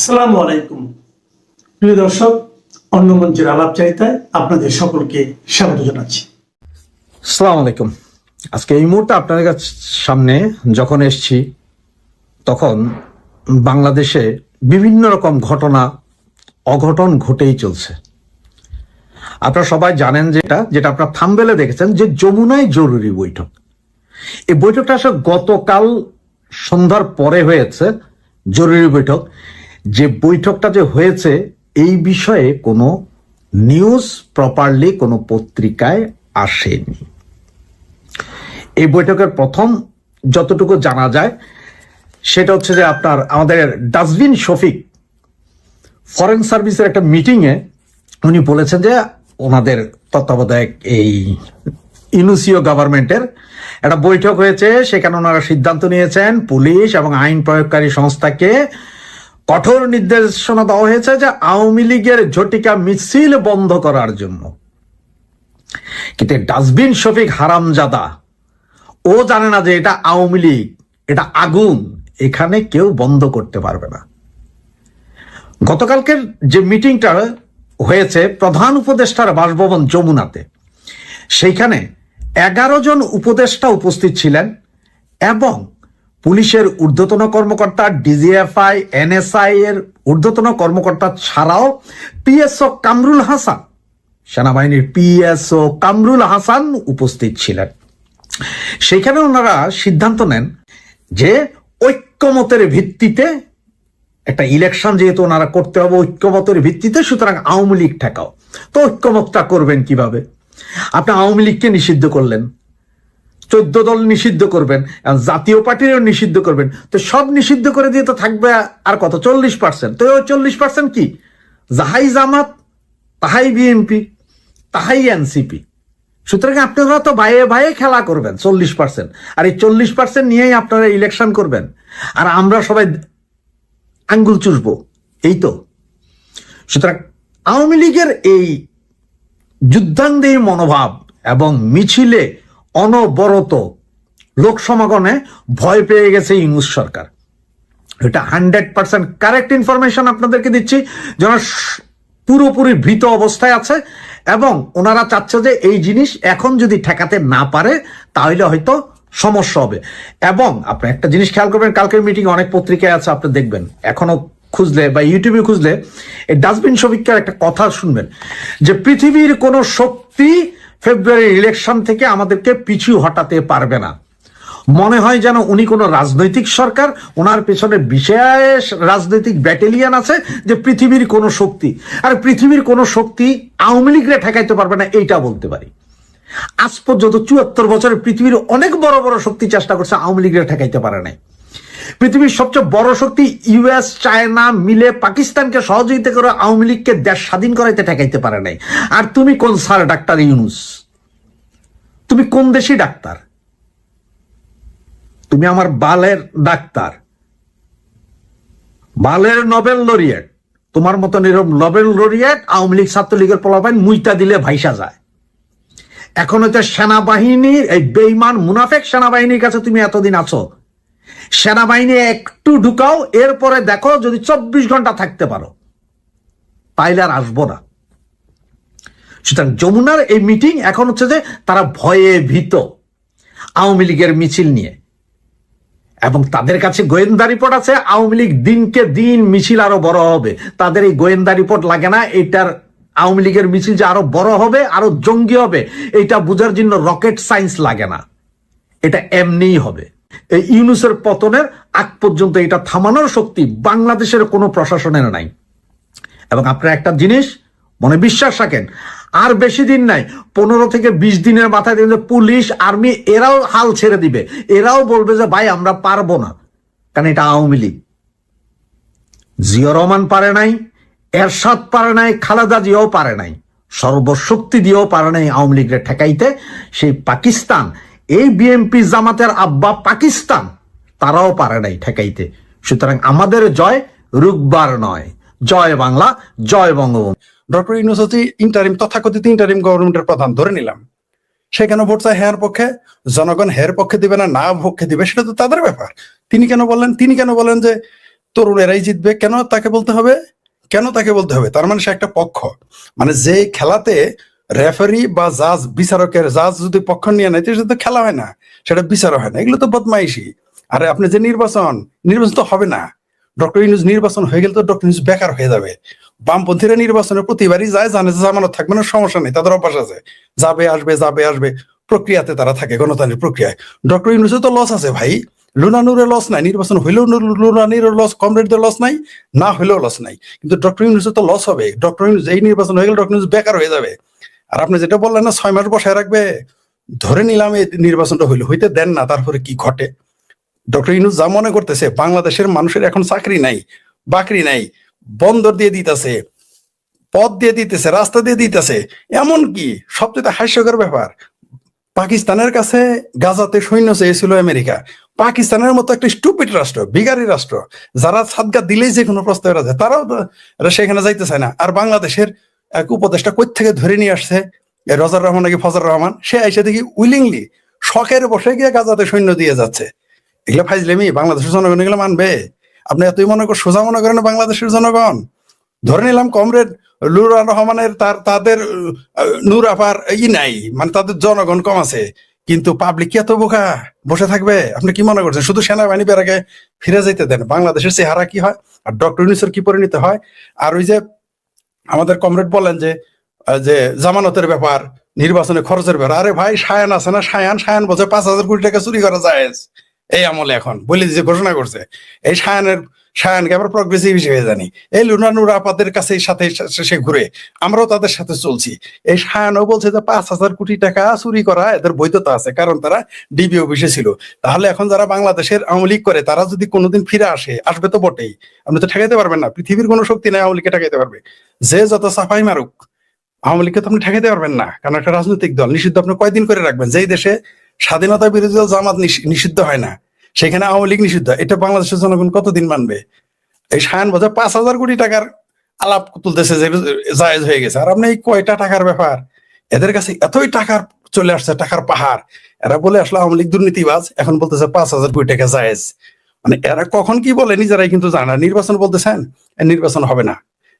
আসসালামু আলাইকুম। প্রিয় দর্শক অন্য মঞ্চের আলাপ চাইতায় আপনাদের সকলকে স্বাগত জানাচ্ছি। সালাম আলাইকুম। আজকে এই মুহূর্তে আপনাদের কাছে সামনে যখন এসছি, তখন বাংলাদেশে বিভিন্ন রকম ঘটনা, অঘটন ঘটেই চলছে। আপনারা সবাই জানেন যেটা যেটা আপনারা থামবেলে দেখেছেন যে যমুনায় জরুরি বৈঠক। এই বৈঠকটা আসলে গতকাল সন্ধ্যার পরে হয়েছে, জরুরি বৈঠক। যে বৈঠকটা যে হয়েছে, এই বিষয়ে কোনো নিউজ প্রপারলি কোনো পত্রিকায় আসেনি। এই বৈঠকের প্রথম যতটুকু জানা যায়, সেটা হচ্ছে যে আপনার আমাদের ডাস্টবিন শফিক ফরেন সার্ভিসের একটা মিটিংয়ে উনি বলেছেন যে ওনাদের তত্ত্বাবধায়ক এই ইউনুসিও গভর্নমেন্টের একটা বৈঠক হয়েছে, সেখানে ওনারা সিদ্ধান্ত নিয়েছেন, পুলিশ এবং আইন প্রয়োগকারী সংস্থাকে কঠোর নির্দেশনা দেওয়া হয়েছে যে আওয়ামী লীগের ঝটিকা মিছিল বন্ধ করার জন্য। কিন্তু ডাস্টবিন শফিক হারামজাদা, ও জানে না যে এটা আওয়ামী লীগ, এটা আগুন, এখানে কেউ বন্ধ করতে পারবে না। গতকালকের যে মিটিংটা হয়েছে প্রধান উপদেষ্টার বাসভবন যমুনাতে, সেইখানে এগারো জন উপদেষ্টা উপস্থিত ছিলেন এবং পুলিশের ঊর্ধ্বতন কর্মকর্তা, ডিজিএফআই, এনএসআই এর ঊর্ধ্বতন কর্মকর্তা ছাড়াও পিএসও কামরুল হাসান, সেনাবাহিনীর পিএসও কামরুল হাসান উপস্থিত ছিলেন। সেখানে ওনারা সিদ্ধান্ত নেন যে ঐক্যমতের ভিত্তিতে একটা ইলেকশন যেহেতু ওনারা করতে হবে, ঐক্যমতের ভিত্তিতে সুতরাং আওয়ামী লীগ ঠেকাও। তো ঐক্যমতটা করবেন কীভাবে? আপনি আওয়ামী লীগকে নিষিদ্ধ করলেন। চোদ্দ দল নিষিদ্ধ করবেন জাতীয় পার্টিরও নিষিদ্ধ করবেন। তো সব নিষিদ্ধ করে দিয়ে তো থাকবে আর কত? চল্লিশ পার্সেন্ট তো চল্লিশ পার্সেন্ট কি? যাহাই জামাত, তাহাই বিএনপি, তাহাই এনসিপি। সুতরাং আপনারা তো বাইরে বাইরে খেলা করবেন চল্লিশ পার্সেন্ট আর এই চল্লিশ পার্সেন্ট নিয়েই আপনারা ইলেকশন করবেন। আর আমরা সবাই আঙ্গুল চুষবো। এই তো। সুতরাং আওয়ামী লীগের এই যুদ্ধাঙ্গের মনোভাব এবং মিছিলে অনবরত লোক সমাগমে ভয় পেয়ে গেছে ইউনুস সরকার। এটা হান্ড্রেড পার্সেন্ট কারেক্ট ইনফরমেশন আপনাদেরকে দিচ্ছি। যেন পুরোপুরি ভীত অবস্থায় আছে এবং ওনারা চাচ্ছে যে এই জিনিস এখন যদি ঠেকাতে না পারে, তাহলে হয়তো সমস্যা হবে। এবং আপনি একটা জিনিস খেয়াল করবেন, কালকের মিটিং অনেক পত্রিকায় আছে, আপনি দেখবেন। এখনও খুঁজলে বা ইউটিউবে খুঁজলে এই ডাস্টবিন শফিককার একটা কথা শুনবেন যে পৃথিবীর কোনো শক্তি ফেব্রুয়ারি ইলেকশন থেকে আমাদেরকে পিছু হটাতে পারবে না। মনে হয় যেন উনি কোনো রাজনৈতিক সরকার, ওনার পেছনে বিশেষ রাজনৈতিক ব্যাটেলিয়ান আছে যে পৃথিবীর কোনো শক্তি। আর পৃথিবীর কোনো শক্তি আওয়ামী লীগরে ঠেকাইতে পারবে না, এইটা বলতে পারি। আজ পর্যন্ত চুয়াত্তর বছরে পৃথিবীর অনেক বড় বড় শক্তি চেষ্টা করছে আওয়ামী লীগরে ঠেকাইতে পারে নাই। পৃথিবীর সবচেয়ে বড় শক্তি ইউএস, চায়না মিলে পাকিস্তানকে সহযোগিতা করে আওয়ামী লীগকে দেশ স্বাধীন করাইতে ঠেকাইতে পারে নাই। আর তুমি কোন স্যার, ডাক্তার ইউনুস? তুমি কোন দেশি ডাক্তার? তুমি আমার বালের ডাক্তার। বালের নোবেল লরিয়েট। তোমার মতন এরকম নোবেল লরিয়েট আওয়ামী লীগ ছাত্রলীগের পোলাপাইন মুইতা দিলে ভাইসা যায়। এখন হচ্ছে সেনাবাহিনীর এই বেইমান মুনাফেক সেনাবাহিনীর কাছে তুমি এতদিন আছো? সেনাবাহিনী একটু ঢুকাও, এরপরে দেখো যদি চব্বিশ ঘণ্টা থাকতে পারো। তাইলে আর আসব না। সুতরাং যমুনার এই মিটিং এখন হচ্ছে যে তারা ভয়ে ভীত আওয়ামী লীগের মিছিল নিয়ে। এবং তাদের কাছে গোয়েন্দা রিপোর্ট আছে, আওয়ামী লীগ দিনকে দিন মিছিল আরও বড় হবে। তাদের এই গোয়েন্দা রিপোর্ট লাগে না এটার আওয়ামী লীগের মিছিল যে আরও বড় হবে, আরও জঙ্গি হবে এটা বোঝার জন্য রকেট সায়েন্স লাগে না। এটা এমনিই হবে। এই ইউনুসের পতনের আগ পর্যন্ত এটা থামানোর শক্তি বাংলাদেশের কোনো প্রশাসনের নাই। এবং আপনারা একটা জিনিস মনে বিশ্বাস রাখেন, আর বেশি দিন নাই, পনেরো থেকে বিশ দিনের মাথায় দেখবেন পুলিশ, আর্মি, এরাও হাল ছেড়ে দিবে। এরাও বলবে যে, ভাই, আমরা পারব না। কারণ এটা আওয়ামী লীগ। জিয়া রহমান পারে নাই, এরশাদ পারে নাই, খালেদা জিয়াও পারে নাই। সর্বশক্তি দিয়েও পারে নাই আওয়ামী লীগের ঠেকাইতে। সেই পাকিস্তান এই বিএনপি জামাতের আব্বা পাকিস্তান, তারাও পারে নাই ঠেকাইতে। সুতরাং আমাদের জয় রুকবার নয়। জয় বাংলা, জয় বঙ্গবন্ধু। ডক্টর ইউনুস ইন্টারিম তথাকথিত ইন্টারিম গভর্নমেন্টের প্রধান ধরে নিলাম। সেখানে ভোট চায় হ্যার পক্ষে? জনগণ হের পক্ষে দিবে না না পক্ষে দিবে, সেটা তো তাদের ব্যাপার। তিনি কেন বললেন? তিনি কেন বলেন যে তরুণেরাই জিতবে? কেন তাকে বলতে হবে? কেন তাকে বলতে হবে? তার মানে সে একটা পক্ষ। মানে যে খেলাতে রেফারি বা জাজ বিচারকের জাজ যদি পক্ষ নিয়ে নেয় সেটা তো খেলা হয় না, সেটা বিচার হয় না, এগুলো তো বদমাইশি। আরে আপনি যে নির্বাচন নির্বাচন তো হবে না। ডক্টর ইউনুস নির্বাচন হয়ে গেলে তো ডক্টর ইউনুস বেকার হয়ে যাবে। বামপন্থীরা নির্বাচনে প্রতিবারই যায়, জানে যে জামানত থাকবে না, সমস্যা নেই, তাদের অভ্যাস আছে। যাবে, আসবে যাবে, আসবে, প্রক্রিয়াতে তারা থাকে, গণতান্ত্রিক প্রক্রিয়ায়। ডক্টর ইউনুসের তো লস আছে ভাই। লুনানুরের লস নাই, নির্বাচন হইলেও লুনানির লস কমরেডদের লস নাই, না হইলেও লস নাই। কিন্তু ডক্টর ইউনুসের তো লস হবে। ডক্টর ইউনুস এই নির্বাচন হয়ে গেলে ডক্টর ইউনুস বেকার হয়ে যাবে। আর আপনি যেটা বললেন না, ছয় মাস বসায় রাখবে, ধরে নিলাম এই নির্বাচনটা হইল, হইতে দেন না, তারপরে কি ঘটে? ডক্টর ইউনুস যা মনে করতেছে, বাংলাদেশের মানুষের এখন চাকরি নাই, বাকরি নাই, বন্দর দিয়ে দিতেছে, পথ দিয়ে দিতেছে, রাস্তা দিয়ে দিতেছে, এমন কি? সবচেয়ে হাস্যকর ব্যাপার, পাকিস্তানের কাছে গাজাতে সৈন্য চেয়েছিল আমেরিকা। পাকিস্তানের মতো একটা স্টুপিড রাষ্ট্র বিগারি রাষ্ট্র, যারা সাদগা দিলেই যে কোনো প্রস্তাব আছে তারাও সেখানে যাইতে চায় না। আর বাংলাদেশের এক উপদেষ্টা কই থেকে ধরে নিয়ে আসছে রজার রহমান নাকি ফজর রহমান? সে আইসে দেখি উইলিংলি শখের বসে গিয়ে গাজাতে সৈন্য দিয়ে যাচ্ছে। এগুলো ফাইজলেমি, বাংলাদেশের জনগণ এগুলো মানবে। আপনি এতই মনে করেন সোজা মনে করেন বাংলাদেশের জনগণ। ধরে নিলাম কমরেড লুর রহমানের তার, তাদের নূর আপার ই নাই মানে তাদের জনগণ কম আছে। কিন্তু পাবলিক এত বোকা? বসে থাকবে? আপনি কি মনে করছেন? শুধু সেনাবাহিনী বেড়াকে ফিরে যেতে দেন। বাংলাদেশের চেহারা কি হয়? আর ডক্টর ইউনিসের কি পরিণত হয়? আর ওই যে আমাদের কমরেড বলেন যে যে জামানতের ব্যাপার, নির্বাচনে খরচের ব্যাপার, আরে ভাই, সায়ান আছে না? সায়ান সায়ান বছর পাঁচ হাজার কোটি টাকা চুরি করা যায় এই আমলে এখন, বলে যে ঘোষণা করছে। এই সায়ানের সায়ানকে আমরা প্রগ্রেসিভ হিসেবে জানি। এই লুনা নুরা আপাদের কাছে সাথে সে- ঘুরে। আমরাও তাদের সাথে চলছি। এই বলছে যে পাঁচ হাজার কোটি টাকা চুরি করা এদের বৈধতা আছে, কারণ তারা ডিবি অফিসে ছিল। তাহলে এখন যারা বাংলাদেশের আওয়ামী লীগ করে, তারা যদি কোনোদিন ফিরে আসে, আসবে তো বটেই। আপনি তো ঠেকাইতে পারবেন না। পৃথিবীর কোনো শক্তি নাই আওয়ামী লীগকে ঠেকাইতে পারবে। যে যত সাফাই মারুক, আওয়ামী লীগকে তো আপনি ঠেকাইতে পারবেন না। কারণ একটা রাজনৈতিক দল, নিষিদ্ধ আপনি কয়দিন করে রাখবেন? যেই দেশে স্বাধীনতা বিরোধী জামাত নিষিদ্ধ হয় না। সেখানে আওয়ামী লীগ নিষিদ্ধ। এটা বাংলাদেশের জনগণ কতদিন মানবে? এই সায়ন বাজার পাঁচ হাজার কোটি টাকার আলাপ তুলতেছে যে জায়েজ হয়ে গেছে। আর আপনি এই কয়টা টাকার ব্যাপার? এদের কাছে এতই টাকার চলে আসছে, টাকার পাহাড়। এরা বলে আসলে আওয়ামী লীগ দুর্নীতিবাজ, এখন বলতেছে পাঁচ হাজার কোটি টাকা জায়েজ। মানে এরা কখন কি বলে নিজেরাই কিন্তু জানা নির্বাচন বলতেছেন, নির্বাচন হবে না।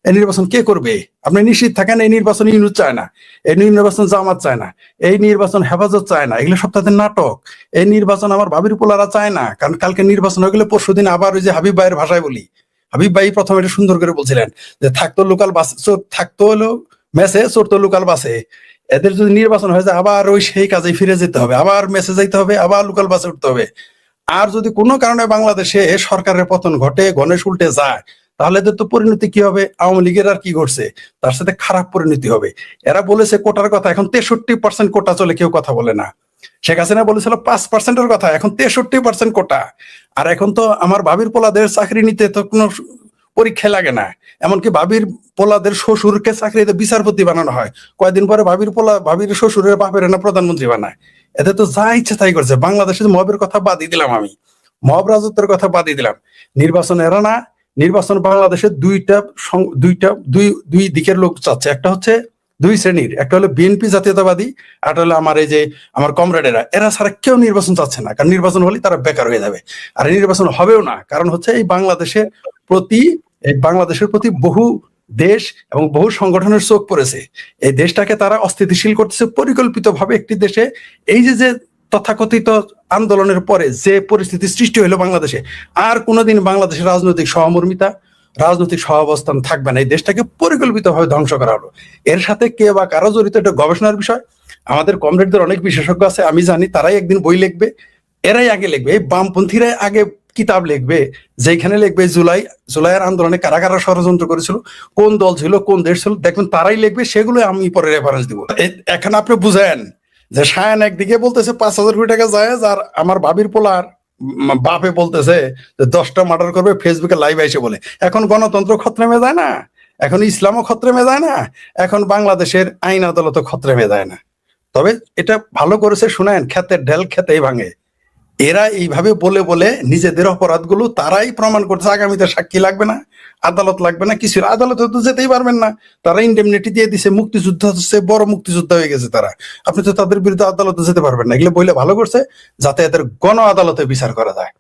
এই নির্বাচন কে করবে? আপনি নিশ্চিত থাকেন এই নির্বাচন ইউনুস চায় না, এই নির্বাচন জামাত চায় না, এই নির্বাচন হেফাজত চায় না, এগুলো সব তাদের নাটক। এই নির্বাচন আমার ভাবির পোলারা চায় না, কারণ কালকে নির্বাচন হয়ে গেলে পরশু দিন আবার ওই যে হাবিব ভাইয়ের ভাষায় বলি। হাবিব ভাই প্রথমে এটা সুন্দর করে বলছিলেন যে, থাকতো লোকাল বাস থাকতো হলো মেসে চোরতো লোকাল বাসে। এদের যদি নির্বাচন হয়ে যায়, আবার ওই সেই কাজে ফিরে যেতে হবে, আবার মেসে যাইতে হবে, আবার লোকাল বাসে উঠতে হবে। আর যদি কোনো কারণে বাংলাদেশে সরকারের পতন ঘটে, গণেশ উল্টে যায় তাহলে তো পরিণতি কি হবে? আওয়ামী লীগের আর কি ঘটছে? তার সাথে খারাপ পরিণতি হবে। এরা বলেছে কোটার কথা, এখন তেষট্টি পার্সেন্ট কোটা চলে, কেউ কথা বলে না। শেখ হাসিনা বলেছিল পাঁচ পার্সেন্টের কথা, এখন তেষট্টি পার্সেন্ট কোটা। আর এখন তো আমার পোলাদের চাকরি নিতে তো কোনো পরীক্ষা লাগে না। এমনকি ভাবির পোলাদের শ্বশুরকে চাকরিতে বিচারপতি বানানো হয়। কয়েকদিন পরে ভাবির পোলা, ভাবির শ্বশুরের বাপের না প্রধানমন্ত্রী বানায়। এতে তো যা ইচ্ছে তাই করছে। বাংলাদেশের মবের কথা বাদই দিলাম আমি। মব রাজত্বের কথা বাদই দিলাম। নির্বাচন এরা না নির্বাচন বাংলাদেশের দুইটা দুইটা, দুই দুই দিকের লোক চাচ্ছে। একটা হচ্ছে দুই শ্রেণির, একটা হলো বিএনপি জাতীয়তাবাদী একটা হলো আমার এই যে আমার কমরেডেরা। এরা ছাড়া কেউ নির্বাচন চাচ্ছে না, কারণ নির্বাচন হলে তারা বেকার হয়ে যাবে। আর নির্বাচন হবেও না, কারণ হচ্ছে এই বাংলাদেশের প্রতি, এই বাংলাদেশের প্রতি বহু দেশ এবং বহু সংগঠনের চোখ পড়েছে। এই দেশটাকে তারা অস্থিতিশীল করতেছে, পরিকল্পিতভাবে একটি দেশে। এই যে যে তথাকথিত আন্দোলনের পরে যে পরিস্থিতি সৃষ্টি হলো বাংলাদেশে, আর কোনোদিন বাংলাদেশের রাজনৈতিক সহমর্মিতা, রাজনৈতিক সহাবস্থান থাকবে না। এই দেশটাকে পরিকল্পিতভাবে ধ্বংস করা হলো। এর সাথে কে বা কারও জড়িত এটা গবেষণার বিষয়। আমাদের কমরেডদের অনেক বিশেষজ্ঞ আছে, আমি জানি, তারাই একদিন বই লিখবে, এরাই আগে লিখবে। এই বামপন্থীরাই আগে কিতাব লিখবে যেখানে লিখবে জুলাই, জুলাইয়ের আন্দোলনে কারা কারা ষড়যন্ত্র করেছিল, কোন দল ছিল, কোন দেশ ছিল, দেখবেন তারাই লিখবে, সেগুলো আমি পরে রেফারেন্স দিব। এখন আপনি বুঝেন যে সায়ান একদিকে বলতেছে, পাঁচ হাজার কোটি টাকা যায় আর আমার ভাবির পোলার বাপে বলতেছে যে, দশটা মার্ডার করবে ফেসবুকে লাইভ এসে বলে। এখন গণতন্ত্র খতরেমে যায় না, এখন ইসলামও খতরেমে যায় না, এখন বাংলাদেশের আইন আদালতও খতরেমে যায় না। তবে এটা ভালো করেছে, শুনেন ক্ষেতের ঢেল খেতেই ভাঙে। এরা এইভাবে বলে বলে নিজেদের অপরাধগুলো তারাই প্রমাণ করছে, আগামীতে সাক্ষী লাগবে না। আদালত লাগবে না কিছু আদালতে তো যেতেই পারবেন না। তারা ইন্ডেমনিটি দিয়ে দিছে, মুক্তিযুদ্ধ হচ্ছে, বড় মুক্তিযুদ্ধ হয়ে গেছে তারা। আপনি তো তাদের বিরুদ্ধে আদালতে যেতে পারবেন না। এগুলো বলে ভালো করছে, যাতে এদের গণ আদালতে বিচার করা যায়।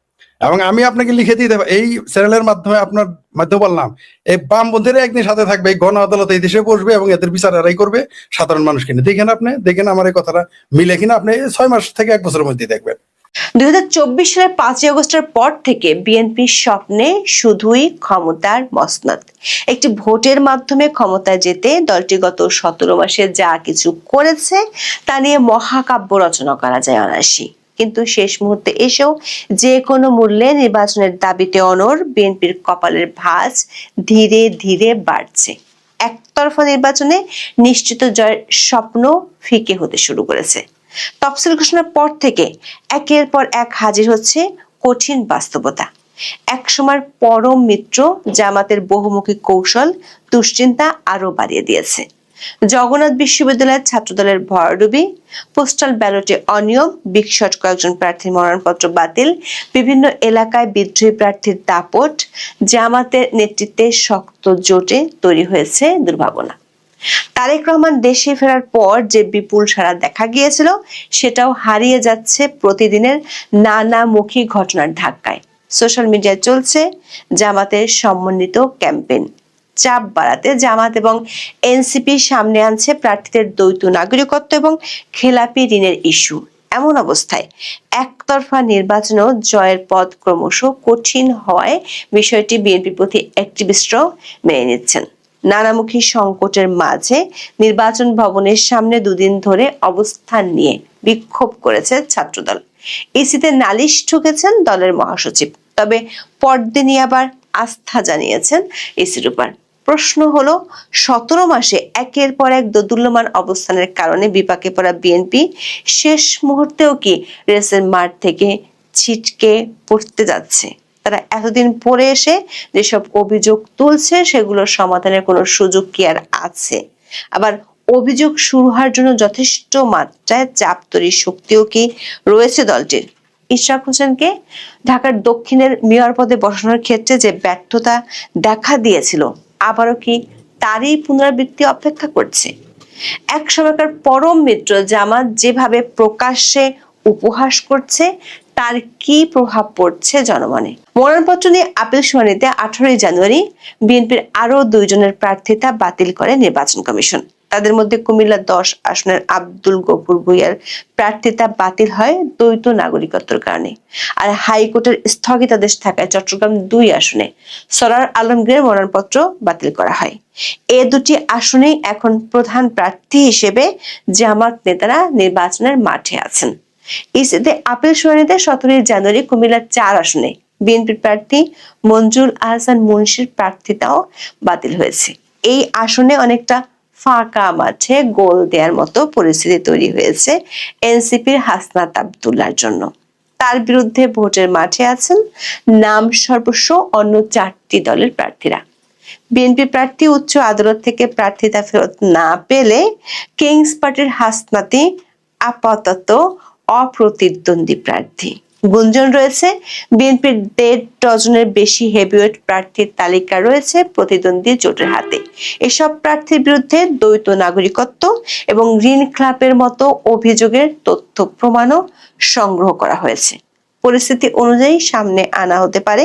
এবং আমি আপনাকে লিখে দিতে দেবো, এই চ্যানেলের মাধ্যমে আপনার মাধ্যমে বললাম, এই বাম বন্ধুরা একদিন সাথে থাকবে, এই গণ আদালতে এই দেশে বসবে এবং এদের বিচার এরাই করবে, সাধারণ মানুষকে নিয়ে। দেখেন আপনি, দেখেন আমার এই কথাটা মিলে কিনা। আপনি ছয় মাস থেকে এক বছরের মধ্যে দেখবেন। দুই হাজার চব্বিশ সালের পাঁচই আগস্টের পর থেকে বিএনপির স্বপ্নে শুধুই ক্ষমতার মসনদ। একটি ভোটের মাধ্যমে ক্ষমতায় যেতে দলটি গত সতেরো মাসে যা কিছু করেছে তা নিয়ে মহাকাব্য রচনা করা যায় অনায়াসী কিন্তু শেষ মুহূর্তে এসেও যে কোনো মূল্যে নির্বাচনের দাবিতে অনর বিএনপির কপালের ভাঁজ ধীরে ধীরে বাড়ছে। একতরফা নির্বাচনে নিশ্চিত জয়ের স্বপ্ন ফিকে হতে শুরু করেছে। তফসিল ঘোষণার পর থেকে একের পর এক হাজির হচ্ছে কঠিন বাস্তবতা। এক সময় পরম মিত্র জামাতের বহুমুখী কৌশল দুশ্চিন্তা আরও বাড়িয়ে দিয়েছে। জগন্নাথ বিশ্ববিদ্যালয়ের ছাত্রদলের ভরাডুবি, পোস্টাল ব্যালটে অনিয়ম বিকশট কয়েকজন প্রার্থীর মনোনয়নপত্র বাতিল, বিভিন্ন এলাকায় বিদ্রোহী প্রার্থীর দাপট, জামাতের নেতৃত্বে শক্ত জোটে তৈরি হয়েছে দুর্ভাবনা। তারেক রহমান দেশে ফেরার পর যে বিপুল সারা দেখা গিয়েছিল, সেটাও হারিয়ে যাচ্ছে প্রতিদিনের নানামুখী ঘটনার ধাক্কায়। সোশ্যাল মিডিয়ায় চলছে জামাতের সমন্বিত ক্যাম্পেইন। চাপ বাড়াতে জামাত এবং এনসিপি সামনে আনছে প্রার্থীদের দ্বৈত নাগরিকত্ব এবং খেলাপি ঋণের ইস্যু। এমন অবস্থায় একতরফা নির্বাচনও জয়ের পথ ক্রমশ কঠিন হওয়ায় বিষয়টি বিএনপি প্রতি অ্যাক্টিভিস্টরাও মেনে নিচ্ছেন। নানামুখী সংকটের মাঝে নির্বাচন ভবনের সামনে দুদিন ধরে অবস্থান নিয়ে বিক্ষোভ করেছে ছাত্রদল। ইসিতে নালিশ ঠুকেছেন দলের মহাসচিব। তবে পরদিনই আবার আস্থা জানিয়েছেন ইসির উপর। প্রশ্ন হলো, সতেরো মাসে একের পর এক দোদুল্যমান অবস্থানের কারণে বিপাকে পড়া বিএনপি শেষ মুহূর্তেও কি রেসের মাঠ থেকে ছিটকে পড়তে যাচ্ছে? তারা এতদিন পরে এসে যেসব অভিযোগ তুলছে, সেগুলোর সমাধানের কোনো সুযোগ কি আর আছে? আবার অভিযোগ শুরু হওয়ার জন্য যথেষ্ট মাত্রায় চাপ তৈরির শক্তিও কি রয়েছে দলটির? ইশরাক হোসেনকে ঢাকার দক্ষিণের মেয়র পদে বসানোর ক্ষেত্রে যে ব্যর্থতা দেখা দিয়েছিল, আবারও কি তারই পুনরাবৃত্তি অপেক্ষা করছে? এক সময়কার পরম মিত্র জামাত যেভাবে প্রকাশ্যে উপহাস করছে তার কি প্রভাব পড়ছে জনমনে? মনোনয়নপত্র নিয়ে আপিল শুনানিতে আঠারোই জানুয়ারি বিএনপির আরও দুইজনের প্রার্থিতা বাতিল করে নির্বাচন কমিশন। তাদের মধ্যে কুমিল্লা দশ আসনের আব্দুল গফুর ভুইয়ার প্রার্থিতা বাতিল হয় দ্বৈত নাগরিকত্বের কারণে। আর হাইকোর্টের স্থগিতাদেশ থাকায় চট্টগ্রাম দুই আসনে সরার আলমগীরের মনোনয়নপত্র বাতিল করা হয়। এ দুটি আসনেই এখন প্রধান প্রার্থী হিসেবে জামাত নেতারা নির্বাচনের মাঠে আছেন। ইসিতে আপিল শুনানিতে সতেরোই জানুয়ারি কুমিল্লার চার আসনে বিএনপির প্রার্থী মঞ্জুর আহসান মুন্সির প্রার্থিতাও বাতিল হয়েছে। এই আসনে অনেকটা ফাঁকা মাঠে গোল দেওয়ার মতো পরিস্থিতি তৈরি হয়েছে এনসিপির হাসনাত আবদুল্লার জন্য। তার বিরুদ্ধে ভোটের মাঠে আছেন নাম সর্বস্ব অন্য চারটি দলের প্রার্থীরা। বিএনপি প্রার্থী উচ্চ আদালত থেকে প্রার্থিতা ফেরত না পেলে কিংস পার্টির হাসনাতি আপাতত অপ্রতিদ্বন্দ্বী প্রার্থী। গুঞ্জন রয়েছে, বিএনপির দেড় ডজনের বেশি হেভিওয়েট প্রার্থীর তালিকা রয়েছে প্রতিদ্বন্দ্বী জোটের হাতে। এসব প্রার্থীর বিরুদ্ধে দ্বৈত নাগরিকত্ব এবং ঋণ ক্লাবের মতো অভিযোগের তথ্য প্রমাণও সংগ্রহ করা হয়েছে। পরিস্থিতি অনুযায়ী সামনে আনা হতে পারে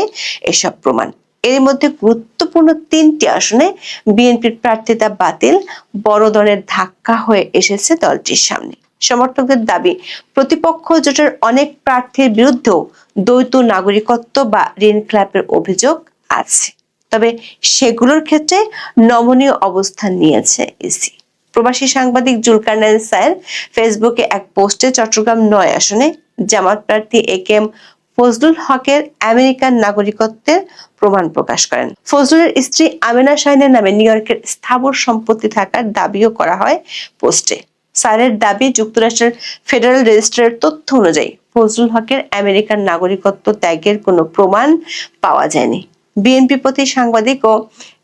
এসব প্রমাণ। এর মধ্যে গুরুত্বপূর্ণ তিনটি আসনে বিএনপির প্রার্থিতা বাতিল, বড় ধরনের ধাক্কা হয়ে এসেছে দলটির সামনে। সমর্থকদের দাবি, প্রতিপক্ষ জোটের অনেক প্রার্থীর বিরুদ্ধেও দ্বৈত নাগরিকত্ব বা ঋণ ক্লাপের অভিযোগ আছে। তবে সেগুলোর ক্ষেত্রে নমনীয় অবস্থান নিয়েছে ইসি প্রবাসী সাংবাদিক জুলকার নাইন স্যার ফেসবুকে এক পোস্টে চট্টগ্রাম নয় আসনে জামাত প্রার্থী এ কে এম ফজলুল হকের আমেরিকান নাগরিকত্বের প্রমাণ প্রকাশ করেন। ফজলুলের স্ত্রী আমেনা শাহিনের নামে নিউ ইয়র্কের স্থাবর সম্পত্তি থাকার দাবিও করা হয় পোস্টে। স্যারের দাবি যুক্তরাষ্ট্রের ফেডারেল রেজিস্ট্রারের তথ্য অনুযায়ী ফজলুল হকের আমেরিকার নাগরিকত্ব ত্যাগের কোনো প্রমাণ পাওয়া যায়নি। বিএনপি প্রতি সাংবাদিক ও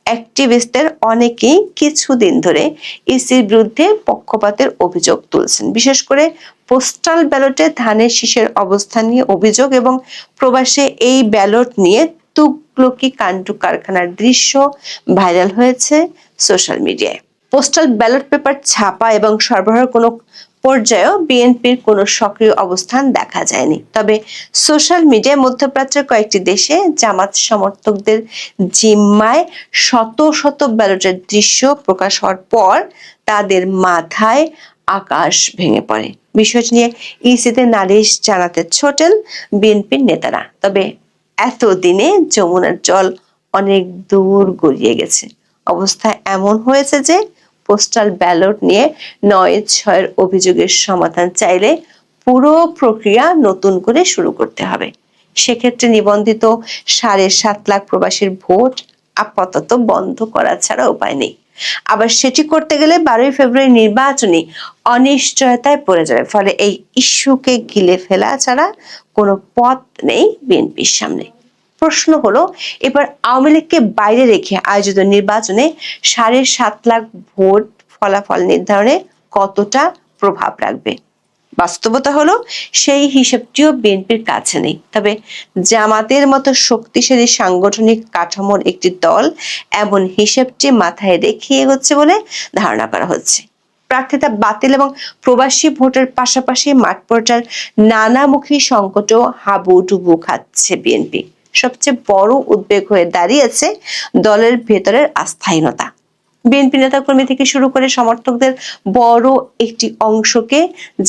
অ্যাক্টিভিস্টদের অনেকেই কিছুদিন ধরে ইসির বিরুদ্ধে পক্ষপাতের অভিযোগ তুলছেন। বিশেষ করে পোস্টাল ব্যালটে ধানের শীষের অবস্থান নিয়ে অভিযোগ এবং প্রবাসে এই ব্যালট নিয়ে তুগলকি কাণ্ডু কারখানার দৃশ্য ভাইরাল হয়েছে সোশ্যাল মিডিয়ায়। পোস্টাল ব্যালট পেপার ছাপা এবং সরবরাহের কোনো পর্যায়েও বিএনপির কোনো সক্রিয় অবস্থান দেখা যায়নি। তবে সোশ্যাল মিডিয়ায় মধ্যপ্রাচ্যের কয়েকটি দেশে জামাত সমর্থকদের জিম্মায় শত শত ব্যালটের দৃশ্য প্রকাশ হওয়ার পর তাদের মাথায় আকাশ ভেঙে পড়ে। বিষয়টি নিয়ে ইসিতে নালিশ জানাতে ছোটেন বিএনপির নেতারা। তবে এতদিনে যমুনার জল অনেক দূর গড়িয়ে গেছে। অবস্থা এমন হয়েছে যে পোস্টাল ব্যালট নিয়ে নয় ছয়ের অভিযোগের সমাধান চাইলে পুরো প্রক্রিয়া নতুন করে শুরু করতে হবে। সেক্ষেত্রে নিবন্ধিত সাড়ে সাত লাখ প্রবাসীর ভোট আপাতত বন্ধ করা ছাড়া উপায় নেই। আবার সেটি করতে গেলে বারোই ফেব্রুয়ারি নির্বাচনী অনিশ্চয়তায় পড়ে যাবে, ফলে এই ইস্যুকে গিলে ফেলা ছাড়া কোনো পথ নেই বিএনপির সামনে। প্রশ্ন হলো, এবার আওয়ামী লীগকে বাইরে রেখে আয়োজিত নির্বাচনে সাড়ে সাত লাখ ভোট ফলাফল নির্ধারণে কতটা প্রভাব রাখবে? বাস্তবতা হলো, সেই হিসেবটিও বিএনপির কাছে নেই। তবে জামাতের মতো শক্তিশালী সাংগঠনিক কাঠামোর একটি দল এমন হিসেবটি মাথায় রেখে এগোচ্ছে বলে ধারণা করা হচ্ছে। প্রার্থিতা বাতিল এবং প্রবাসী ভোটের পাশাপাশি মাঠ পর্যায়ের নানামুখী সংকটও হাবুডুবু খাচ্ছে বিএনপি। সবচেয়ে বড় উদ্বেগ হয়ে দাঁড়িয়েছে দলের ভেতরের আস্থাহীনতা। বিএনপি নেতাকর্মী থেকে শুরু করে সমর্থকদের বড় একটি অংশকে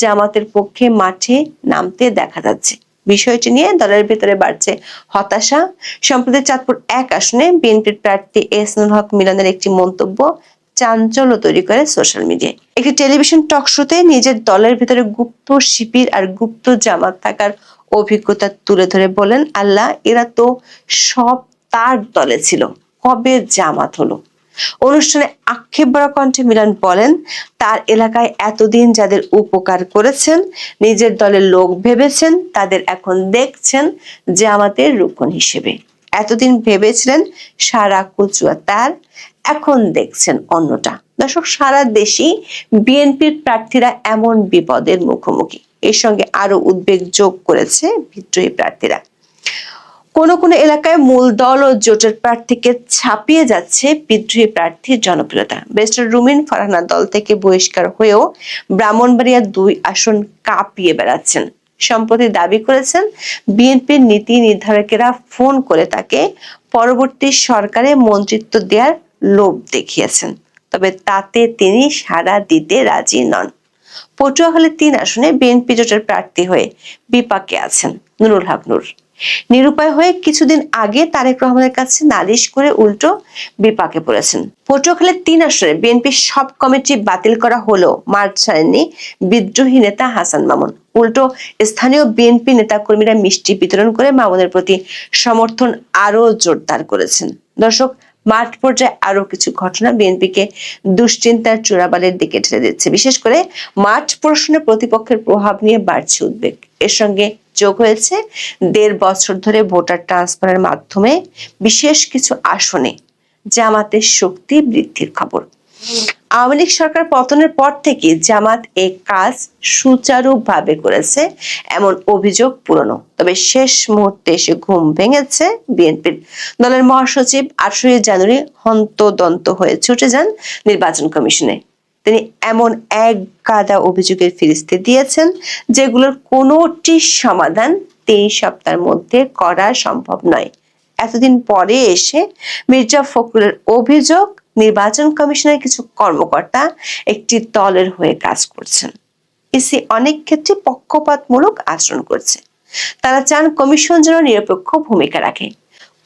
জামাতের পক্ষে মাঠে নামতে দেখা যাচ্ছে। বিষয়টি নিয়ে দলের ভেতরে বাড়ছে হতাশা। সম্প্রতি চাঁদপুর এক আসনে বিএনপির প্রার্থী এসনুল হক মিলনের একটি মন্তব্য চাঞ্চল্য তৈরি করে সোশ্যাল মিডিয়ায়। একটি টেলিভিশন টক শোতে নিজের দলের ভিতরে গুপ্ত শিবির আর গুপ্ত জামাত থাকার অভিজ্ঞতা তুলে ধরে বলেন, আল্লাহ, এরা তো সব তার দলে ছিল। কবে জামাত হলো? অনুষ্ঠানে আক্ষেপ বড় কণ্ঠে মিলন বলেন, তার এলাকায় এতদিন যাদের উপকার করেছেন, নিজের দলের লোক ভেবেছেন, তাদের এখন দেখছেন জামাতের রুকন হিসেবে। এতদিন ভেবেছিলেন সারা কুচুয়া তার, এখন দেখছেন অন্যটা। দর্শক, সারা দেশেই বিএনপির প্রার্থীরা এমন বিপদের মুখোমুখি। এর সঙ্গে আরও উদ্বেগ যোগ করেছে বিদ্রোহী প্রার্থীরা। কোন কোন এলাকায় মূল দল ও জোটের প্রার্থীকে ছাপিয়ে যাচ্ছে বিদ্রোহী প্রার্থীর জনপ্রিয়তা। বেস্টার রুমিন ফারহানা দল থেকে বহিষ্কার হয়েও ব্রাহ্মণবাড়িয়া দুই আসন কাঁপিয়ে বেড়াচ্ছেন। সম্প্রতি দাবি করেছেন, বিএনপির নীতি নির্ধারকেরা ফোন করে তাকে পরবর্তী সরকারে মন্ত্রিত্ব দেওয়ার লোভ দেখিয়েছেন। তবে তাতে তিনি সাড়া দিতে রাজি নন। পটুয়াখালী তিন আসনে বিএনপি জোটের প্রার্থী হয়ে বিপাকে আছেন নুরুল হক নূর। নিরুপায় হয়ে কিছুদিন আগে তারেক রহমানের কাছে নালিশ করে উল্টো বিপাকে পড়েছেন। পটুয়াখালীর তিন আসনে বিএনপির সব কমিটি বাতিল করা হলো মার্চ ছাড়েননি বিদ্রোহী নেতা হাসান মামুন। উল্টো স্থানীয় বিএনপি নেতাকর্মীরা মিষ্টি বিতরণ করে মামুনের প্রতি সমর্থন আরও জোরদার করেছেন। দর্শক মাঠ পর্যায়ে আরও কিছু ঘটনা বিএনপিকে দুশ্চিন্তার চূড়াবালের দিকে ঠেলে দিচ্ছে। বিশেষ করে মাঠ প্রশ্নে প্রতিপক্ষের প্রভাব নিয়ে বাড়ছে উদ্বেগ। এর সঙ্গে যোগ হয়েছে দেড় বছর ধরে ভোটার ট্রান্সফারের মাধ্যমে বিশেষ কিছু আসনে জামাতের শক্তি বৃদ্ধির খবর। আওয়ামী লীগ সরকার পতনের পর থেকে জামাত এই কাজ সুচারুভাবে করেছে, এমন অভিযোগ পুরনো। তবে শেষ মুহূর্তে এসে ঘুম ভেঙেছে বিএনপির। দলের মহাসচিব আঠারোই জানুয়ারি হন্তদন্ত হয়ে ছুটে যান নির্বাচন কমিশনে। তিনি এমন এক গাদা অভিযোগের ফিরিস্তি দিয়েছেন, যেগুলোর কোনোটি সমাধান তিন সপ্তাহের মধ্যে করা সম্ভব নয়। এতদিন পরে এসে মির্জা ফখরুলের অভিযোগ নির্বাচন কমিশনের কিছু কর্মকর্তা একটি দলের হয়ে কাজ করছেন। ইসি অনেক ক্ষেত্রে পক্ষপাতমূলক আচরণ করছে। তারা চান কমিশন যেন নিরপেক্ষ ভূমিকা রাখে।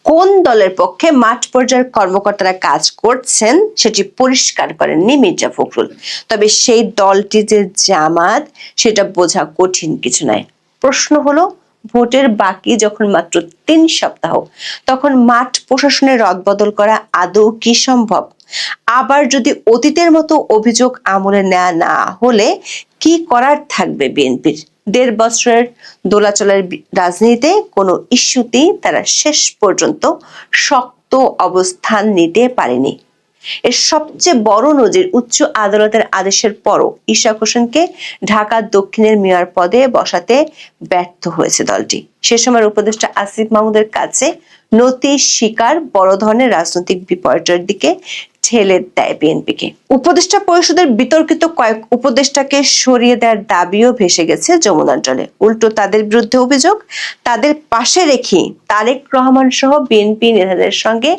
কোন দলের পক্ষে মাঠ পর্যায়ের কর্মকর্তারা কাজ করছেন সেটি পরিষ্কার করেননি মির্জা ফখরুল। তবে সেই দলটি যে জামাত, সেটা বোঝা কঠিন কিছু নয়। প্রশ্ন হলো, ভোটের বাকি যখন মাত্র তিন সপ্তাহ, তখন মাঠ প্রশাসনের রদবদল করা আদৌ কি সম্ভব? আবার যদি অতীতের মতো অভিযোগ আমলে নেওয়া না হলে কি করার থাকবে বিএনপির? দেড় বছরের দোলাচলের রাজনীতিতে কোনো ইস্যুতেই তারা শেষ পর্যন্ত শক্ত অবস্থান নিতে পারেনি। এর সবচেয়ে বড় নজির উচ্চ আদালতের আদেশের পরও ইশাক হোসেনকে ঢাকা দক্ষিণের মেয়র পদে বসাতে ব্যর্থ হয়েছে দলটি। সে সময় উপদেষ্টা আসিফ মাহমুদের কাছে নতি শিকার বড় ধরনের রাজনৈতিক বিপর্যয়ের দিকে ঠেলে দেয় বিএনপিকে। উপদেষ্টা পরিষদের বিতর্কিত কয়েক উপদেষ্টাকে সরিয়ে দেওয়ার দাবিও ভেসে গেছে যমুনাঞ্চলে উল্টো তাদের বিরুদ্ধে অভিযোগ, তাদের পাশে রেখে তারেক রহমান সহ বিএনপি নেতাদের সঙ্গে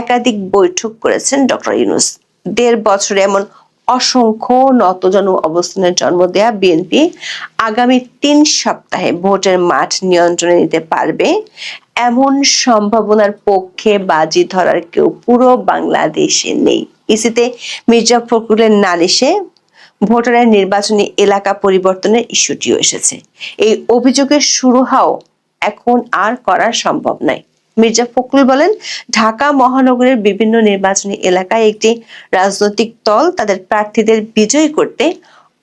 একাধিক বৈঠক করেছেন ডক্টর ইউনুস। দেড় বছরে এমন অসংখ্য নতজন অবস্থানের জন্ম দেয়া বিএনপি আগামী তিন সপ্তাহে ভোটের মাঠ নিয়ন্ত্রণে নিতে পারবে। এমন সম্ভাবনার পক্ষে বাজি ধরার কেউ পুরো বাংলাদেশে নেই। ইসিতে মির্জা ফখরুলের নালিশে ভোটারের নির্বাচনী এলাকা পরিবর্তনের ইস্যুটিও এসেছে। এই অভিযোগের শুরু হওয়া এখন আর করা সম্ভব নয়। মির্জা ফখরুল বলেন, ঢাকা মহানগরের বিভিন্ন নির্বাচনী এলাকায় একটি রাজনৈতিক দল তাদের প্রার্থীদের বিজয়ী করতে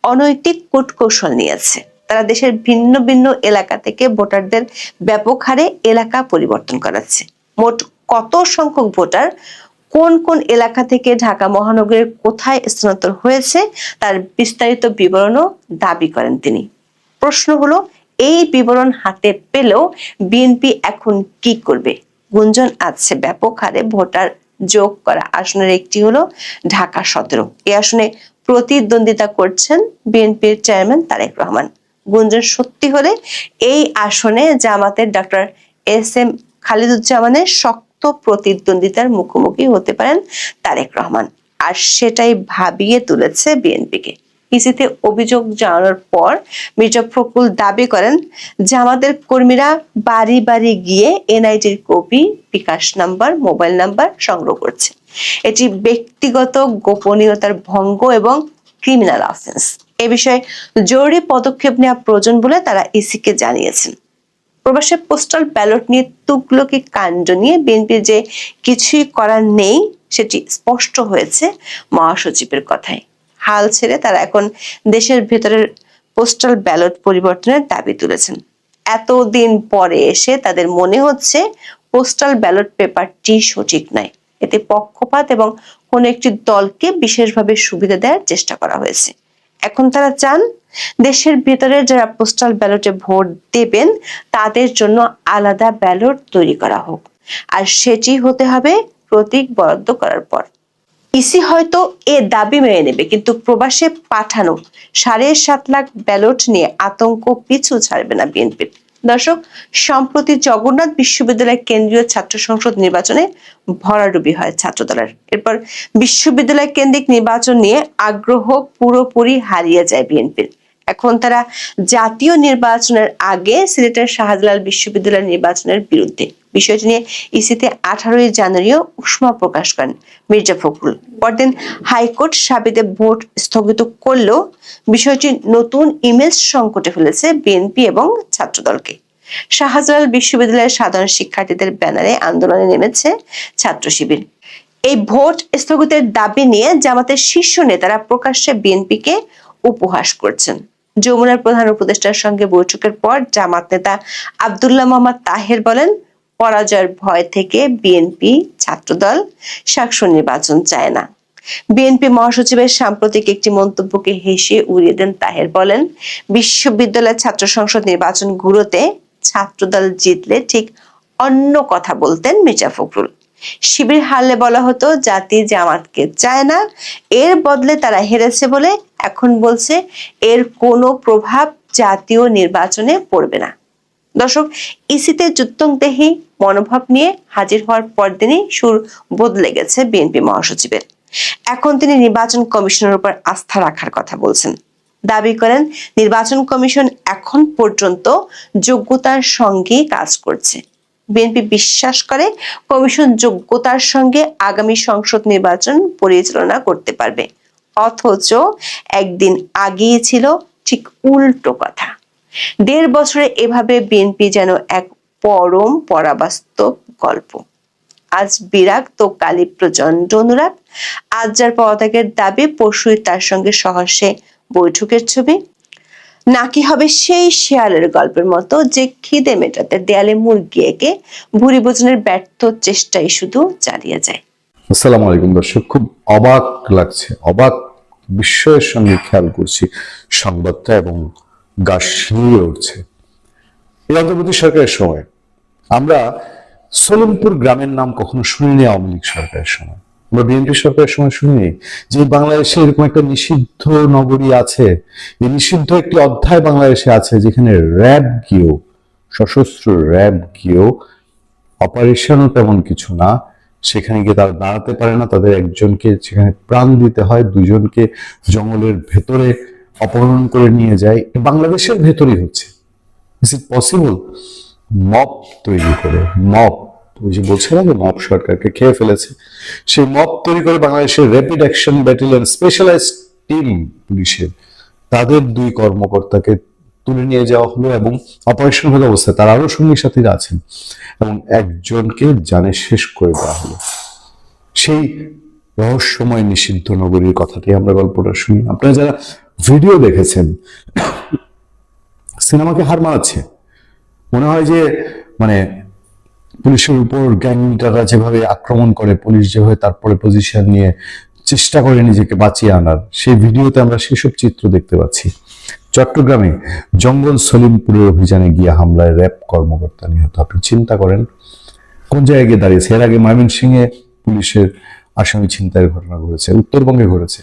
অনৈতিক কূটকৌশল নিয়েছে। তারা দেশের ভিন্ন ভিন্ন এলাকা থেকে ভোটারদের ব্যাপক হারে এলাকা পরিবর্তন করাচ্ছে মোট কত সংখ্যক ভোটার কোন কোন এলাকা থেকে ঢাকা মহানগরের কোথায় স্থানান্তর হয়েছে, তার বিস্তারিত বিবরণও দাবি করেন তিনি। প্রশ্ন হলো এই বিবরণ হাতে পেলেও বিএনপি এখন কি করবে? গুঞ্জন আছে, ব্যাপক হারে ভোটার যোগ করা। আসনের একটি হলো ঢাকা সতেরো। এই আসনে প্রতিদ্বন্দ্বিতা করছেন বিএনপির চেয়ারম্যান তারেক রহমান। গুঞ্জন সত্যি হলে এই আসনে জামাতের ডক্টর এস এম খালিদুজ্জামানের শক্ত প্রতিদ্বন্দ্বিতার মুখোমুখি হতে পারেন তারেক রহমান। আর সেটাই ভাবিয়ে তুলেছে বিএনপিকে ইসিতে অভিযোগ জানানোর পর মির্জা ফখরুল দাবি করেন জামাতের কর্মীরা বাড়ি বাড়ি গিয়ে এনআইটির copy, bKash number, mobile number সংগ্রহ করছে। এটি ব্যক্তিগত গোপনীয়তার ভঙ্গ এবং ক্রিমিনাল অফেন্স এ বিষয়ে জরুরি পদক্ষেপ নেওয়া প্রয়োজন বলে তারা ইসিকে জানিয়েছেন। প্রবাসে পোস্টাল ব্যালট নিয়ে তুগলকি কাণ্ড নিয়ে বিএনপির যে কিছুই করার নেই, সেটি স্পষ্ট হয়েছে মহাসচিবের কথায়। হাল ছেড়ে তারা এখন দেশের ভেতরের পোস্টাল ব্যালট পরিবর্তনের দাবি তুলেছেন। এতদিন পরে এসে তাদের মনে হচ্ছে পোস্টাল ব্যালট পেপারটি সঠিক নয়। এতে পক্ষপাত এবং কোন একটি দলকে বিশেষভাবে সুবিধা দেওয়ার চেষ্টা করা হয়েছে। এখন তারা চান দেশের ভেতরে যারা পোস্টাল ব্যালটে ভোট দেবেন, তাদের জন্য আলাদা ব্যালট তৈরি করা হোক। আর সেটি হতে হবে প্রতীক বরাদ্দ করার পর। ইসি হয়তো এ দাবি মেনে নেবে, কিন্তু প্রবাসে পাঠানো সাড়ে সাত লাখ ব্যালট নিয়ে আতঙ্ক পিছু ছাড়বে না বিএনপির দর্শক, সম্প্রতি জগন্নাথ বিশ্ববিদ্যালয় কেন্দ্রীয় ছাত্র সংসদ নির্বাচনে ভরাডুবি হয় ছাত্রদলের। এরপর বিশ্ববিদ্যালয় কেন্দ্রিক নির্বাচন নিয়ে আগ্রহ পুরোপুরি হারিয়ে যায় বিএনপির। এখন তারা জাতীয় নির্বাচনের আগে সিলেটের শাহজালাল বিশ্ববিদ্যালয় নির্বাচনের বিরুদ্ধে। বিষয়টি নিয়ে ইসিতে আঠারোই জানুয়ারিও উষ্মা প্রকাশ করেন মির্জা ফখরুল। পরদিন হাইকোর্ট সাবিতে ভোট স্থগিত করলেও বিষয়টি নতুন ইমেজ সংকটে ফেলেছে বিএনপি এবং ছাত্রদলকে। শাহজালাল বিশ্ববিদ্যালয়ের সাধারণ শিক্ষার্থীদের ব্যানারে আন্দোলনে নেমেছে ছাত্র শিবির। এই ভোট স্থগিতের দাবি নিয়ে জামাতের শীর্ষ নেতারা প্রকাশ্যে বিএনপিকে উপহাস করছেন। যমুনার প্রধান উপদেষ্টার সঙ্গে বৈঠকের পর জামাত নেতা আব্দুল্লাহ মোহাম্মদ তাহের বলেন, পরাজয়ের ভয় থেকে বিএনপি ছাত্রদল শাকসু নির্বাচন চায় না। বিএনপি মহাসচিবের সাম্প্রতিক একটি মন্তব্যকে হেসে উড়িয়ে দেন তাহের বলেন, বিশ্ববিদ্যালয়ের ছাত্র সংসদ নির্বাচনগুলোতে ছাত্রদল জিতলে ঠিক অন্য কথা বলতেন মির্জা ফখরুল। শিবির হারলে বলা হতো, জাতি জামাতকে। চায় না এর বদলে তারা হেরেছে বলে এখন বলছে, এর কোনো প্রভাব জাতীয় নির্বাচনে পড়বে না। দর্শক, ইসিতে যুদ্ধংদেহী মনোভাব নিয়ে হাজির হওয়ার পরদিনই সুর বদলে গেছে বিএনপি মহাসচিবের। এখন তিনি নির্বাচন কমিশনের উপর আস্থা রাখার কথা বলছেন। দাবি করেন, নির্বাচন কমিশন এখন পর্যন্ত যোগ্যতার সঙ্গে কাজ করছে। বিএনপি বিশ্বাস করে, কমিশন যোগ্যতার সঙ্গে আগামী সংসদ নির্বাচন পরিচালনা করতে পারবে। অথচ একদিন আগেই ছিল ঠিক উল্টো কথা। দেড় বছরে এভাবে বিএনপি যেন এক পরম পরাবাস্তব গল্প। আজ বিরাগ তো কালী প্রচণ্ড অনুরাগ। আজ যার পদত্যাগের দাবি পরশুই তার সঙ্গে সহসে বৈঠকের ছবি। নাকি হবে সেই শেয়ালের গল্পের মতো যে খিদে মেটাতে দেয়ালে মুরগি এঁকে ভুরি ভোজনের ব্যর্থ চেষ্টাই শুধু চালিয়ে যায়। আসসালামু আলাইকুম দর্শক, খুব অবাক লাগছে, অবাক বিস্ময়ের সঙ্গে খেয়াল করছি সংবাদটা এবং গা উঠছে। এই অন্তর্বর্তী সরকারের সময়, আমরা সলিমপুর গ্রামের নাম কখনো শুনিনি আওয়ামী লীগ সরকারের সময়। আমরা বিএনপি সরকারের সময় শুনি যে বাংলাদেশে এরকম একটা নিষিদ্ধ নগরী আছে। এই নিষিদ্ধ একটি অধ্যায় বাংলাদেশে আছে যেখানে র্যাব গিয়েও সশস্ত্র র্যাব গিয়েও অপারেশনও তেমন কিছু না। সেখানে গিয়ে তারা দাঁড়াতে পারে না, তাদের একজনকে সেখানে প্রাণ দিতে হয়, দুজনকে জঙ্গলের ভেতরে অপহরণ করে নিয়ে যায়। বাংলাদেশের ভেতরেই হচ্ছে। ইস ইট পসিবল মব তৈরি করে, মব। ওই যে বলছে না যে মব সরকারকে খেয়ে ফেলেছে। সেই মব তৈরি করে বাংলাদেশের rapid action battalion specialize team পুলিশের তাদের দুই কর্মকর্তাকে তুলে নিয়ে যাওয়া হলো এবং অপারেশন হলো অবস্থায় তার সঙ্গী সাথীরা আছেন এবং একজনকে জানে শেষ করে দেওয়া হলো। সেই রহস্যময় নিষিদ্ধ নগরীর কথাটি আমরা গল্পটা শুনি। আপনারা যারা ভিডিও দেখেছেন, সিনেমাকে হার মানাচ্ছে, মনে হয় যে মানে পুলিশের উপর গ্যাং লিডাররা যেভাবে আক্রমণ করে, পুলিশ যেভাবে তারপরে পজিশন নিয়ে চেষ্টা করে নিজেকে বাঁচিয়ে আনার, সেই ভিডিওতে আমরা সেসব চিত্র দেখতে পাচ্ছি। চট্টগ্রামে জঙ্গল সলিমপুরের অভিযানে গিয়ে হামলায় র্যাব কর্মকর্তা নিহত। আপনি চিন্তা করেন, কোন জায়গায় গিয়ে দাঁড়িয়েছে? এর আগে ময়মনসিংহে পুলিশের আসামি ছিনতাইয়ের ঘটনা ঘটেছে, উত্তরবঙ্গে ঘটেছে,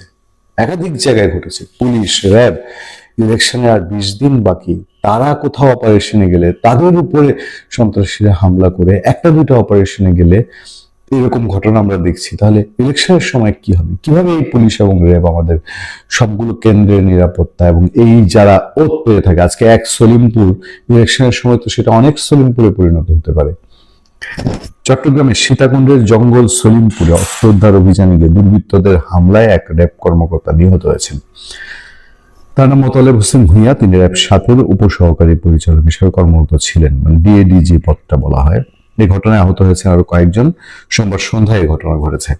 একাধিক জায়গায় ঘটেছে। পুলিশ, র্যাব ইলেকশনে আর বিশ দিন বাকি, তারা কোথাও অপারেশনে গেলে, তাদের উপরে সন্ত্রাসীরা হামলা করে, একটা দুটো অপারেশনে গেলে এরকম ঘটনা আমরা দেখছি। তাহলে ইলেকশনের সময় কি হবে? কীভাবে এই পুলিশ এবং র্যাব আমাদের সবগুলো কেন্দ্রের নিরাপত্তা এবং এই যারা ওত পেয়ে থাকে, আজকে এক সলিমপুর, ইলেকশনের সময় তো সেটা অনেক সলিমপুরে পরিণত হতে পারে। চট্টগ্রামের সীতাকুণ্ডের জঙ্গল সলিমপুরে অস্ত্র উদ্ধার অভিযানে গিয়ে দুর্বৃত্তদের হামলায় এক র্যাব কর্মকর্তা নিহত হয়েছেন। তার নাম মোতালেব হোসেন ভূঁইয়া তিনি র্যাব সাতের উপসহকারী পরিচালক হিসেবে কর্মরত ছিলেন। মানে ডিএডিজি পদটা বলা হয়। এই ঘটনায় আহত হয়েছেন আরও কয়েকজন। সোমবার সন্ধ্যায় এই ঘটনা ঘটেছে।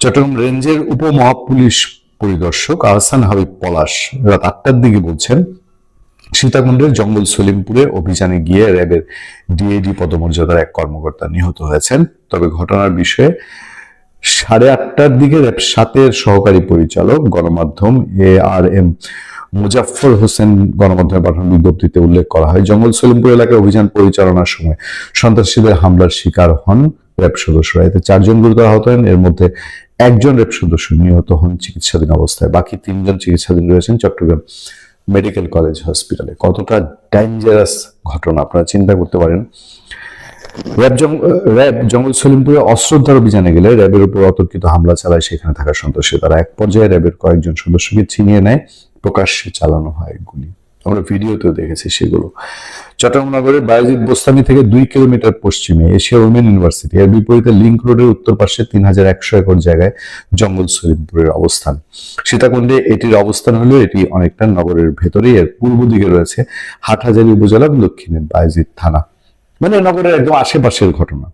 চট্টগ্রাম রেঞ্জের উপ মহাপুলিশ পরিদর্শক আহসান হাবিব পলাশ রাত আটটার দিকে বলছেন, সীতাকুণ্ডের জঙ্গল সলিমপুরে অভিযানে গিয়ে র্যাবের ডিএডি পদমর্যাদার এক কর্মকর্তা নিহত হয়েছেন। তবে ঘটনার বিষয়ে সাড়ে আটটার দিকে সাতের সহকারী পরিচালক, গণমাধ্যম, A R M Muzaffar Hossain গণমাধ্যমে পাঠানো বিজ্ঞপ্তিতে উল্লেখ করা হয়, জঙ্গল সলিমপুর এলাকায় অভিযান পরিচালনার সময় সন্ত্রাসীদের হামলার শিকার হন র্যাব সদস্যরা। এতে চারজন গুরুতর আহত হন, এর মধ্যে একজন র্যাব সদস্য নিহত হন চিকিৎসাধীন অবস্থায়। বাকি তিনজন চিকিৎসাধীন রয়েছেন চট্টগ্রাম মেডিকেল কলেজ হসপিটালে। কতটা ডেঞ্জারাস ঘটনা আপনারা চিন্তা করতে পারেন। র্যাব জঙ্গ- র্যাব জঙ্গল সলিমপুরে অস্ত্রোদ্ধার অভিযানে গেলে র্যাবের উপর অতর্কিত হামলা চালায় সেখানে থাকা সন্ত্রাসী। তারা এক পর্যায়ে র্যাবের কয়েকজন সদস্যকে ছিনিয়ে নেয়, প্রকাশ্যে চালানো হয় গুলি। আমরা ভিডিওতেও দেখেছি সেগুলো। চট্টগ্রাম নগরের বায়াজিৎ বোস্তানি থেকে দুই কিলোমিটার পশ্চিমে এশিয়া উমেন ইউনিভার্সিটি এর বিপরীতে লিংক রোডের উত্তর পাশে তিন হাজার একশো একর জায়গায় জঙ্গল সলিমপুরের অবস্থান। সীতাকুণ্ডে এটির অবস্থান হলো এটি অনেকটা নগরের ভেতরেই। এর পূর্ব দিকে রয়েছে হাটহাজারী উপজেলা দক্ষিণে বায়াজিৎ থানা। মানে নগরের একদম আশেপাশের ঘটনা।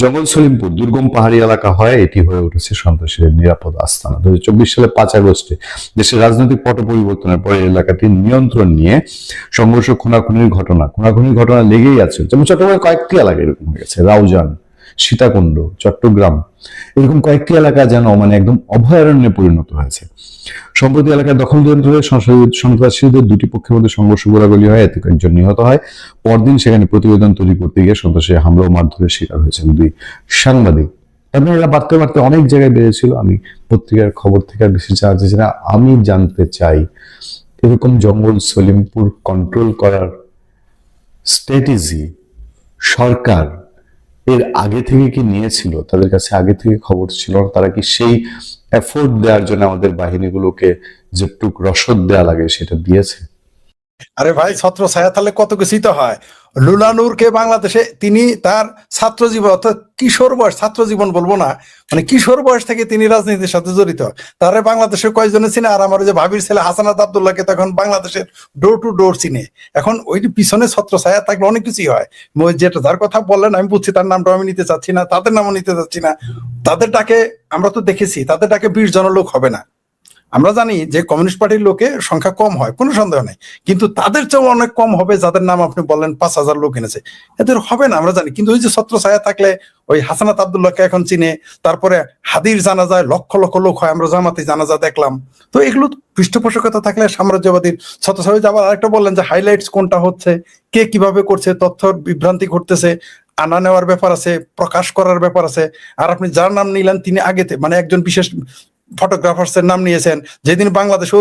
জঙ্গল সলিমপুর, দুর্গম পাহাড়ি এলাকা হয় এটি হয়ে উঠেছে সন্ত্রাসীদের নিরাপদ আস্তানা। দু চব্বিশ সালে পাঁচ আগস্টে দেশের রাজনৈতিক পট পরিবর্তনের পরে এই এলাকাটির নিয়ন্ত্রণ নিয়ে সংঘর্ষ, খুনাখুনির ঘটনা। খুনাখুনির ঘটনা লেগেই আছে। যেমন চট্টগ্রামের কয়েকটি এলাকা এরকম হয়ে গেছে। রাউজান সীতাকুণ্ড, চট্টগ্রাম, এরকম কয়েকটি এলাকা যেন মানে একদম অভয়ারণ্যে পরিণত হয়েছে। সম্প্রতি এলাকায় দখল নিয়ন্ত্রণে সন্ত্রাসী- সন্ত্রাসীদের দুটি পক্ষের মধ্যে সংঘর্ষ গোলাগুলি হয়, এতে কয়েকজন নিহত হয়। পরদিন সেখানে প্রতিবেদন তৈরি করতে গিয়ে সন্ত্রাসী হামলা ও মারধরের শিকার হয়েছেন দুই সাংবাদিক। তারপরে এরা বাড়তে বাড়তে অনেক জায়গায় বেড়েছিল আমি পত্রিকার খবর থেকে আর বেশি চাই না, আমি জানতে চাই এরকম জঙ্গল সলিমপুর কন্ট্রোল করার স্ট্র্যাটেজি সরকার এর আগে থেকে কি নিয়েছিল? তাদের কাছে আগে থেকে খবর ছিল তারা কি সেই এফোর্ট দেওয়ার জন্য আমাদের বাহিনীগুলোকে যেটুক রসদ দেওয়া লাগে সেটা দিয়েছে? আরে ভাই ছত্র ছায়া তাহলে কত কিছুই তো হয়। লুলানুরকে বাংলাদেশে তিনি তার ছাত্র জীবন অর্থাৎ কিশোর বয়স ছাত্র জীবন বলব না মানে কিশোর বয়স থেকে তিনি রাজনীতির সাথে জড়িত। তারে বাংলাদেশের কয়েকজনে চিনে? আর আমার যে ভাবির ছেলে হাসানাত আবদুল্লাহকে তখন বাংলাদেশের ডোর টু ডোর চিনে। এখন ওই পিছনে ছত্র ছায়া থাকলে অনেক কিছুই হয়। ওই যেটা যার কথা বললেন আমি বুঝছি তার নামটা আমি নিতে চাচ্ছি না তাদের নামও নিতে চাচ্ছি না। তাদের ডাকে আমরা তো দেখেছি তাদের ডাকে বিশ জন লোক হবে না। আমরা জানি যে কমিউনিস্ট পার্টির লোকের সংখ্যা কম হয়, কোনো সন্দেহ নেই। কিন্তু তাদের চেয়েও অনেক কম হবে, যাদের নাম আপনি বললেন, পাঁচ হাজার লোক এনেছে। এদের হবে না, আমরা জানি। কিন্তু ওই যে ছত্র ছায়া থাকলে, ওই হাসানাত আবদুল্লাহকে এখন চিনে, তারপরে হাদির জানা যায় লক্ষ লক্ষ লোক হয়, আমরা জামাতে জানাজা দেখলাম। তো এগুলো পৃষ্ঠপোষকতা থাকলে সাম্রাজ্যবাদীর ছত্র ছায়া আবার আরেকটা বললেন যে হাইলাইটস কোনটা হচ্ছে, কে কীভাবে করছে, তথ্য বিভ্রান্তি ঘটতেছে, আনা নেওয়ার ব্যাপার আছে, প্রকাশ করার ব্যাপার আছে। আর আপনি যার নাম নিলেন, তিনি আগেতে মানে একজন বিশেষ ফটোগ্রাফার্সের নাম নিয়েছেন যেদিন বাংলাদেশ